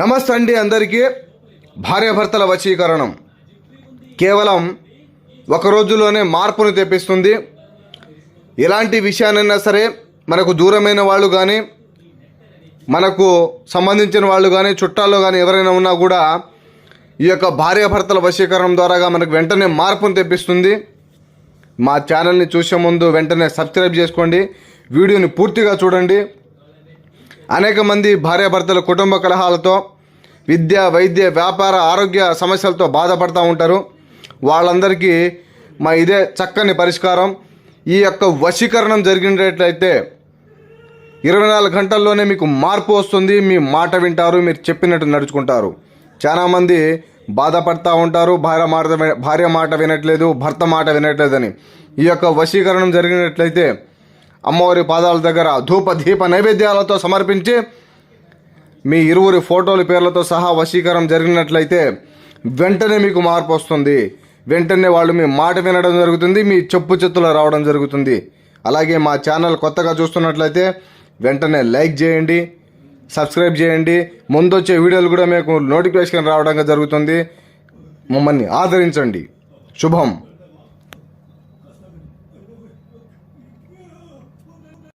నమస్తే అండి అందరికీ. భార్యాభర్తల వశీకరణం. కేవలం ఒక రోజులోనే మార్పును తెప్పిస్తుంది. ఎలాంటి విషయానైనా సరే మనకు దూరమైన వాళ్ళు కానీ మనకు సంబంధించిన వాళ్ళు కానీ చుట్టాల్లో కానీ ఎవరైనా ఉన్నా కూడా ఈ యొక్క భార్యాభర్తల వశీకరణం ద్వారాగా మనకు వెంటనే మార్పును తెప్పిస్తుంది. మా ఛానల్ని చూసే ముందు వెంటనే సబ్స్క్రైబ్ చేసుకోండి. వీడియోని పూర్తిగా చూడండి. అనేక మంది భార్యాభర్తల కుటుంబ కలహాలతో విద్య వైద్య వ్యాపార ఆరోగ్య సమస్యలతో బాధపడుతూ ఉంటారు. వాళ్ళందరికీ మా ఇదే చక్కని పరిష్కారం. ఈ యొక్క వశీకరణం జరిగినట్లయితే ఇరవై నాలుగు గంటల్లోనే మీకు మార్పు వస్తుంది. మీ మాట వింటారు మీరు చెప్పినట్టు నడుచుకుంటారు. చాలామంది బాధపడతా ఉంటారు. భార్య మాట భార్య మాట వినట్లేదు భర్త మాట వినట్లేదని. ఈ యొక్క వశీకరణం జరిగినట్లయితే అమ్మవారి పాదాల దగ్గర ధూప దీప నైవేద్యాలతో సమర్పించి మీ ఇరువురి ఫోటోల పేర్లతో సహా వశీకరం జరిగినట్లయితే వెంటనే మీకు మార్పు వస్తుంది. వెంటనే వాళ్ళు మీ మాట వినడం జరుగుతుంది మీ చెప్పు చెత్తులో రావడం జరుగుతుంది. అలాగే మా ఛానల్ కొత్తగా చూస్తున్నట్లయితే వెంటనే లైక్ చేయండి సబ్స్క్రైబ్ చేయండి. ముందు వచ్చే వీడియోలు కూడా మీకు నోటిఫికేషన్ రావడం జరుగుతుంది. మమ్మల్ని ఆదరించండి. శుభం.